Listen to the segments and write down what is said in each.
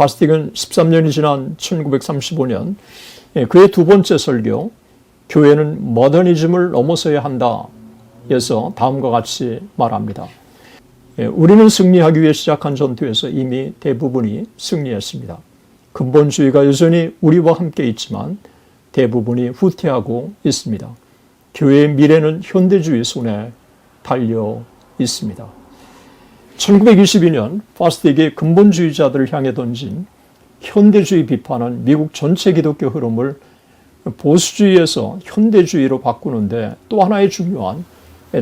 파스틱은 13년이 지난 1935년 예, 그의 두 번째 설교 교회는 모더니즘을 넘어서야 한다 에서 다음과 같이 말합니다. 예, 우리는 승리하기 위해 시작한 전투에서 이미 대부분이 승리했습니다. 근본주의가 여전히 우리와 함께 있지만 대부분이 후퇴하고 있습니다. 교회의 미래는 현대주의 손에 달려 있습니다. 1922년 파스틱이 근본주의자들을 향해 던진 현대주의 비판은 미국 전체 기독교 흐름을 보수주의에서 현대주의로 바꾸는데 또 하나의 중요한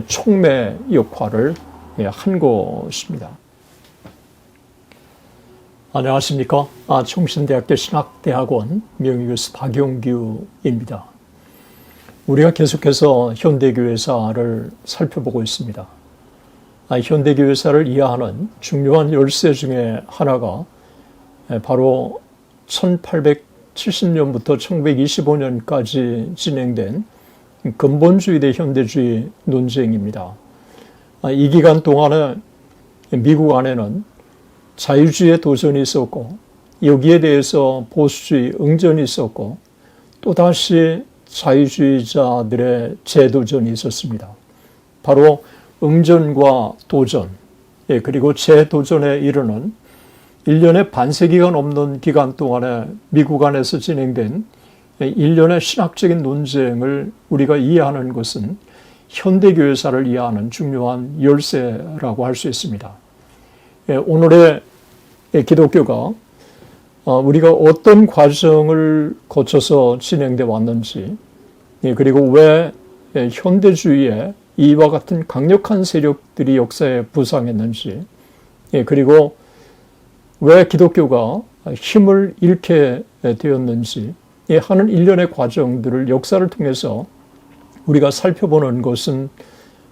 촉매 역할을 한 것입니다. 안녕하십니까. 아, 청신대학교 신학대학원 명예교수 박용규입니다. 우리가 계속해서 현대교회사를 살펴보고 있습니다. 아, 현대교회사를 이해하는 중요한 열쇠 중에 하나가 바로 1870년부터 1925년까지 진행된 근본주의 대 현대주의 논쟁입니다. 아, 이 기간 동안에 미국 안에는 자유주의의 도전이 있었고 여기에 대해서 보수주의 응전이 있었고 또다시 자유주의자들의 재도전이 있었습니다. 바로 응전과 도전, 예, 그리고 재도전에 이르는 1년의 반세기가 넘는 기간 동안에 미국 안에서 진행된 일련의 신학적인 논쟁을 우리가 이해하는 것은 현대교회사를 이해하는 중요한 열쇠라고 할 수 있습니다. 예, 오늘의 기독교가 어, 우리가 어떤 과정을 거쳐서 진행돼 왔는지, 예, 그리고 왜 현대주의에 이와 같은 강력한 세력들이 역사에 부상했는지, 예, 그리고 왜 기독교가 힘을 잃게 되었는지 하는 일련의 과정들을 역사를 통해서 우리가 살펴보는 것은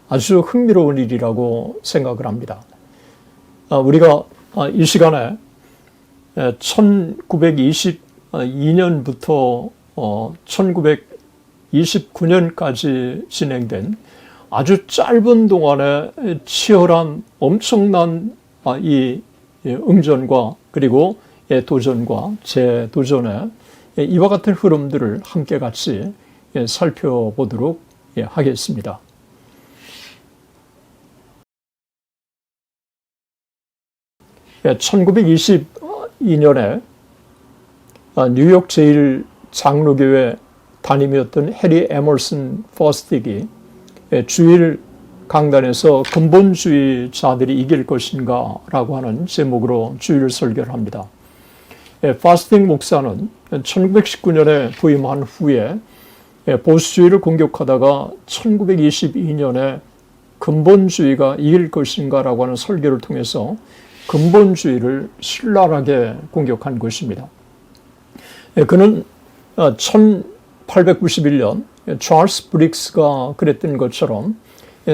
아주 흥미로운 일이라고 생각을 합니다. 아, 우리가 아, 이 시간에 1922년부터 1929년까지 어, 진행된 아주 짧은 동안에 치열한 엄청난 아, 이 응전과 그리고 도전과 재도전에 이와 같은 흐름들을 함께 같이 살펴보도록 하겠습니다. 1922년에 뉴욕 제일 장로교회 담임이었던 해리 에머슨 퍼스틱이 주일 강단에서 근본주의자들이 이길 것인가 라고 하는 제목으로 주일 설교를 합니다. 파스팅 목사는 1919년에 부임한 후에 보수주의를 공격하다가 1922년에 근본주의가 이길 것인가 라고 하는 설교를 통해서 근본주의를 신랄하게 공격한 것입니다. 그는 1891년 찰스 브릭스가 그랬던 것처럼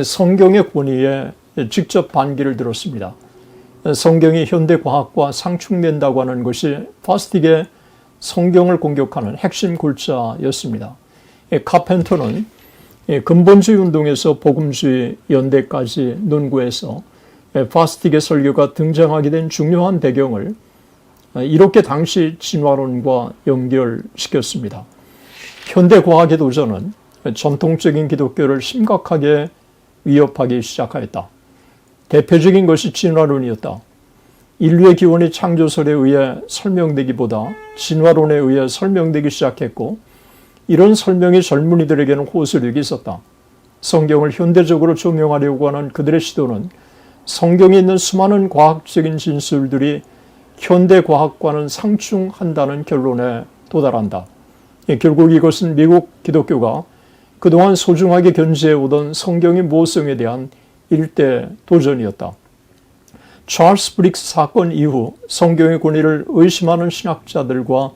성경의 권위에 직접 반기를 들었습니다. 성경이 현대 과학과 상충된다고 하는 것이 파스틱의 성경을 공격하는 핵심 골자였습니다. 카펜터는 근본주의 운동에서 복음주의 연대까지 논구해서 파스틱의 설교가 등장하게 된 중요한 배경을 이렇게 당시 진화론과 연결시켰습니다. 현대 과학의 도전은 전통적인 기독교를 심각하게 위협하기 시작하였다. 대표적인 것이 진화론이었다. 인류의 기원이 창조설에 의해 설명되기보다 진화론에 의해 설명되기 시작했고 이런 설명이 젊은이들에게는 호소력이 있었다. 성경을 현대적으로 조명하려고 하는 그들의 시도는 성경에 있는 수많은 과학적인 진술들이 현대 과학과는 상충한다는 결론에 도달한다. 결국 이것은 미국 기독교가 그동안 소중하게 견지해 오던 성경의 모성에 대한 일대 도전이었다. 찰스 브릭스 사건 이후 성경의 권위를 의심하는 신학자들과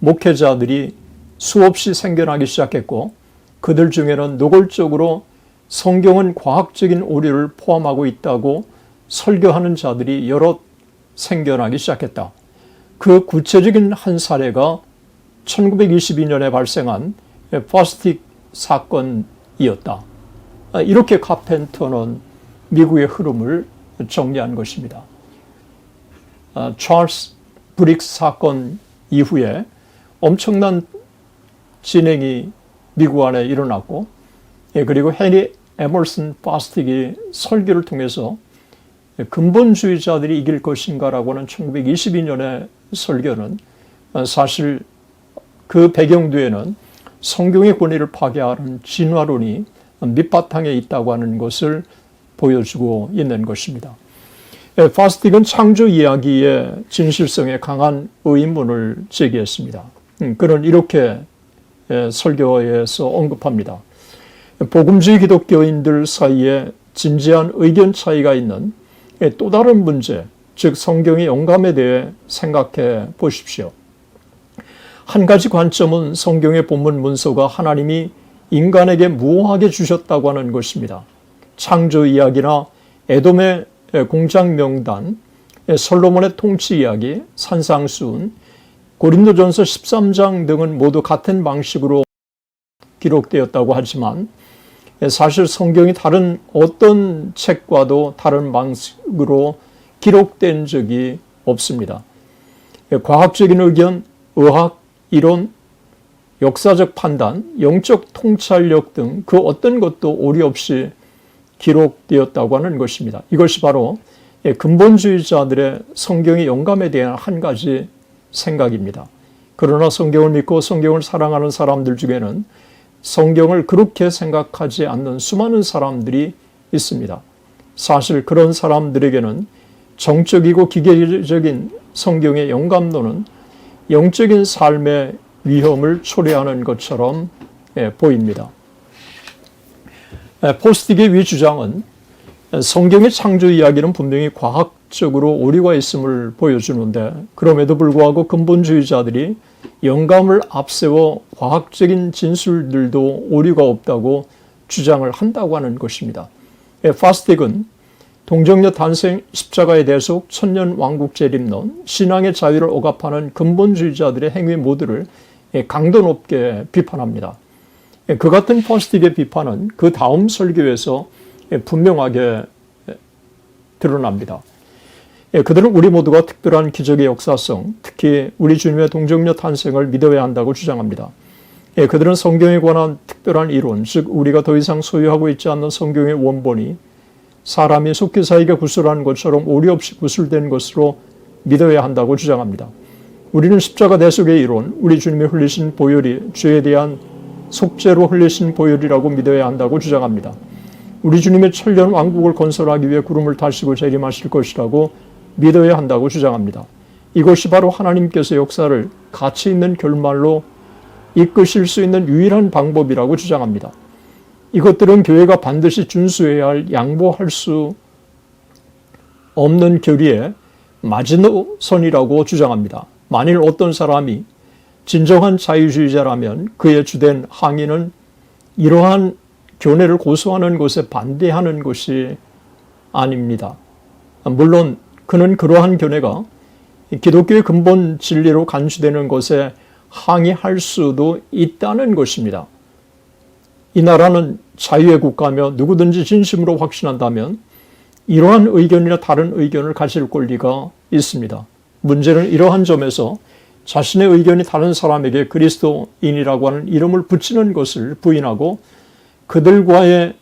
목회자들이 수없이 생겨나기 시작했고 그들 중에는 노골적으로 성경은 과학적인 오류를 포함하고 있다고 설교하는 자들이 여러 생겨나기 시작했다. 그 구체적인 한 사례가 1922년에 발생한 파스틱 사건이었다. 이렇게 카펜터는 미국의 흐름을 정리한 것입니다. 찰스 브릭스 사건 이후에 엄청난 진행이 미국 안에 일어났고, 예, 그리고 해리 에머슨 파스틱이 설교를 통해서 근본주의자들이 이길 것인가라고 하는 1922년의 설교는 사실 그 배경 뒤에는 성경의 권위를 파괴하는 진화론이 밑바탕에 있다고 하는 것을 보여주고 있는 것입니다. 예, 파스틱은 창조 이야기의 진실성에 강한 의문을 제기했습니다. 음, 그는 이렇게 예, 설교에서 언급합니다. 복음주의 기독교인들 사이에 진지한 의견 차이가 있는 예, 또 다른 문제, 즉 성경의 영감에 대해 생각해 보십시오. 한 가지 관점은 성경의 본문 문서가 하나님이 인간에게 무호하게 주셨다고 하는 것입니다. 창조 이야기나 에돔의 공장 명단, 솔로몬의 통치 이야기, 산상수훈, 고린도전서 13장 등은 모두 같은 방식으로 기록되었다고 하지만 사실 성경이 다른 어떤 책과도 다른 방식으로 기록된 적이 없습니다. 과학적인 의견, 의학, 이론, 역사적 판단, 영적 통찰력 등 그 어떤 것도 오리 없이 기록되었다고 하는 것입니다. 이것이 바로 근본주의자들의 성경의 영감에 대한 한 가지 생각입니다. 그러나 성경을 믿고 성경을 사랑하는 사람들 중에는 성경을 그렇게 생각하지 않는 수많은 사람들이 있습니다. 사실 그런 사람들에게는 정적이고 기계적인 성경의 영감론은 영적인 삶의 위험을 초래하는 것처럼 예, 보입니다. 포스틱의 위 주장은 성경의 창조 이야기는 분명히 과학적으로 오류가 있음을 보여주는데 그럼에도 불구하고 근본주의자들이 영감을 앞세워 과학적인 진술들도 오류가 없다고 주장을 한다고 하는 것입니다. 파스틱은 동정녀 탄생 십자가에 대해서 천년 왕국 재림론, 신앙의 자유를 억압하는 근본주의자들의 행위 모두를 강도 높게 비판합니다. 그 같은 포스틱의 비판은 그 다음 설교에서 분명하게 드러납니다. 그들은 우리 모두가 특별한 기적의 역사성, 특히 우리 주님의 동정녀 탄생을 믿어야 한다고 주장합니다. 그들은 성경에 관한 특별한 이론, 즉 우리가 더 이상 소유하고 있지 않는 성경의 원본이 사람이 속기사에게 구슬하는 것처럼 오리 없이 구슬된 것으로 믿어야 한다고 주장합니다. 우리는 십자가 대속의 이론, 우리 주님이 흘리신 보혈이 죄에 대한 속죄로 흘리신 보혈이라고 믿어야 한다고 주장합니다. 우리 주님의 천년 왕국을 건설하기 위해 구름을 타시고 재림하실 것이라고 믿어야 한다고 주장합니다. 이것이 바로 하나님께서 역사를 가치 있는 결말로 이끄실 수 있는 유일한 방법이라고 주장합니다. 이것들은 교회가 반드시 준수해야 할 양보할 수 없는 교리의 마지노선이라고 주장합니다. 만일 어떤 사람이 진정한 자유주의자라면 그의 주된 항의는 이러한 교내를 고수하는 것에 반대하는 것이 아닙니다. 물론 그는 그러한 교내가 기독교의 근본 진리로 간주되는 것에 항의할 수도 있다는 것입니다. 이 나라는 자유의 국가며 누구든지 진심으로 확신한다면 이러한 의견이나 다른 의견을 가질 권리가 있습니다. 문제는 이러한 점에서 자신의 의견이 다른 사람에게 그리스도인이라고 하는 이름을 붙이는 것을 부인하고 그들과의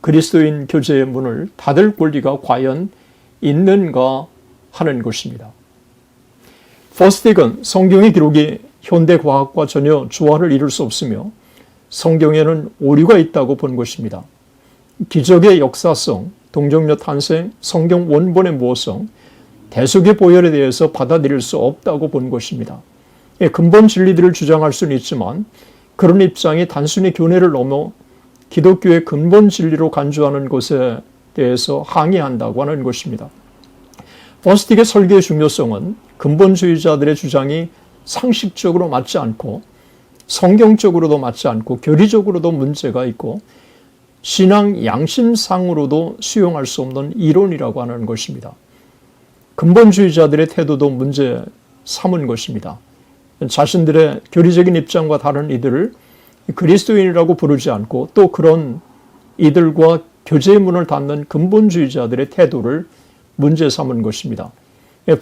그리스도인 교제의 문을 닫을 권리가 과연 있는가 하는 것입니다. 퍼스틱은 성경의 기록이 현대 과학과 전혀 조화를 이룰 수 없으며 성경에는 오류가 있다고 본 것입니다. 기적의 역사성, 동정녀 탄생, 성경 원본의 모성, 대속의 보혈에 대해서 받아들일 수 없다고 본 것입니다. 예, 근본 진리들을 주장할 수는 있지만 그런 입장이 단순히 교내를 넘어 기독교의 근본 진리로 간주하는 것에 대해서 항의한다고 하는 것입니다. 버스틱의 설계의 중요성은 근본주의자들의 주장이 상식적으로 맞지 않고 성경적으로도 맞지 않고 교리적으로도 문제가 있고 신앙 양심상으로도 수용할 수 없는 이론이라고 하는 것입니다. 근본주의자들의 태도도 문제 삼은 것입니다. 자신들의 교리적인 입장과 다른 이들을 그리스도인이라고 부르지 않고 또 그런 이들과 교제의 문을 닫는 근본주의자들의 태도를 문제 삼은 것입니다.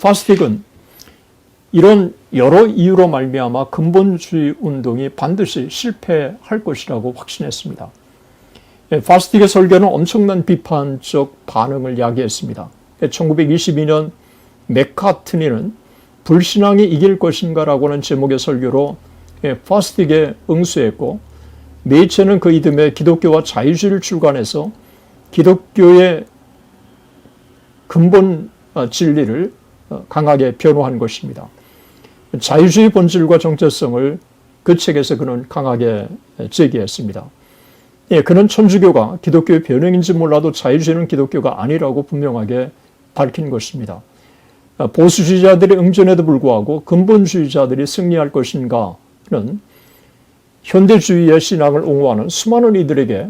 파스틱은 이런 여러 이유로 말미암아 근본주의 운동이 반드시 실패할 것이라고 확신했습니다. 예, 파스틱의 설교는 엄청난 비판적 반응을 야기했습니다. 1922년 맥카트니는 불신앙이 이길 것인가라고는 제목의 설교로 예, 파스틱에 응수했고 메이체는 그 이듬해 기독교와 자유주의를 출간해서 기독교의 근본 어, 진리를 어, 강하게 변호한 것입니다. 자유주의 본질과 정체성을 그 책에서 그는 강하게 제기했습니다. 예, 그는 천주교가 기독교의 변형인지 몰라도 자유주의는 기독교가 아니라고 분명하게 밝힌 것입니다. 어, 보수주의자들의 응전에도 불구하고 근본주의자들이 승리할 것인가는 현대주의의 신앙을 옹호하는 수많은 이들에게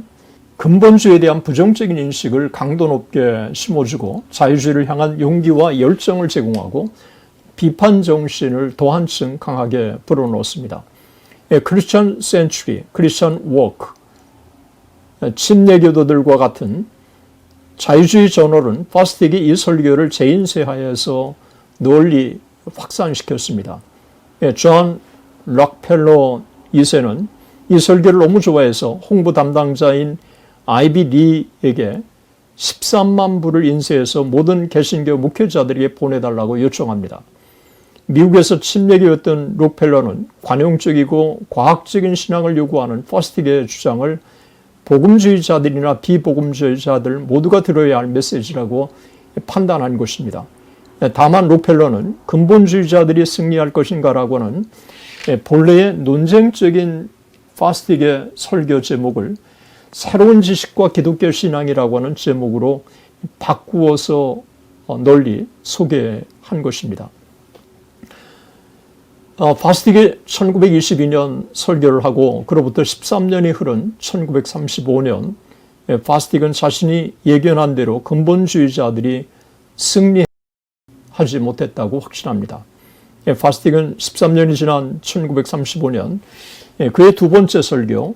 근본주의에 대한 부정적인 인식을 강도 높게 심어주고 자유주의를 향한 용기와 열정을 제공하고 비판 정신을 더 한층 강하게 불어넣습니다. 크리스천 센츄리, 크리스천 워크, 침례교도들과 같은 자유주의 저널은 파스틱이 이 설교를 재인쇄하여서 널리 확산시켰습니다. 존 락펠러 2세는 이 설교를 너무 좋아해서 홍보 담당자인 아이비 리에게 13만 불을 인쇄해서 모든 개신교 목회자들에게 보내달라고 요청합니다. 미국에서 침례교였던 록펠러는 관용적이고 과학적인 신앙을 요구하는 퍼스틱의 주장을 복음주의자들이나 비복음주의자들 모두가 들어야 할 메시지라고 판단한 것입니다. 다만 록펠러는 근본주의자들이 승리할 것인가라고는 본래의 논쟁적인 파스틱의 설교 제목을 새로운 지식과 기독교 신앙이라고 하는 제목으로 바꾸어서 널리 소개한 것입니다. 어, 파스틱이 1922년 설교를 하고 그로부터 13년이 흐른 1935년 파스틱은 자신이 예견한 대로 근본주의자들이 승리하지 못했다고 확신합니다. 파스틱은 13년이 지난 1935년 그의 두 번째 설교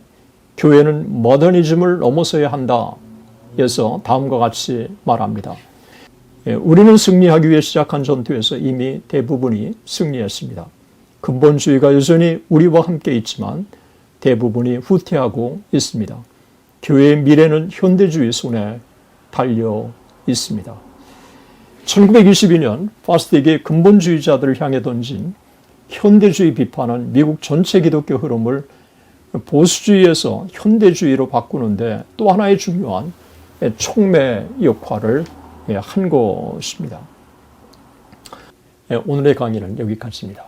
교회는 모더니즘을 넘어서야 한다. 에서 다음과 같이 말합니다. 우리는 승리하기 위해 시작한 전투에서 이미 대부분이 승리했습니다. 근본주의가 여전히 우리와 함께 있지만 대부분이 후퇴하고 있습니다. 교회의 미래는 현대주의 손에 달려 있습니다. 1922년 파스틱이 근본주의자들을 향해 던진 현대주의 비판은 미국 전체 기독교 흐름을 보수주의에서 현대주의로 바꾸는데 또 하나의 중요한 촉매 역할을 한 것입니다. 오늘의 강의는 여기까지입니다.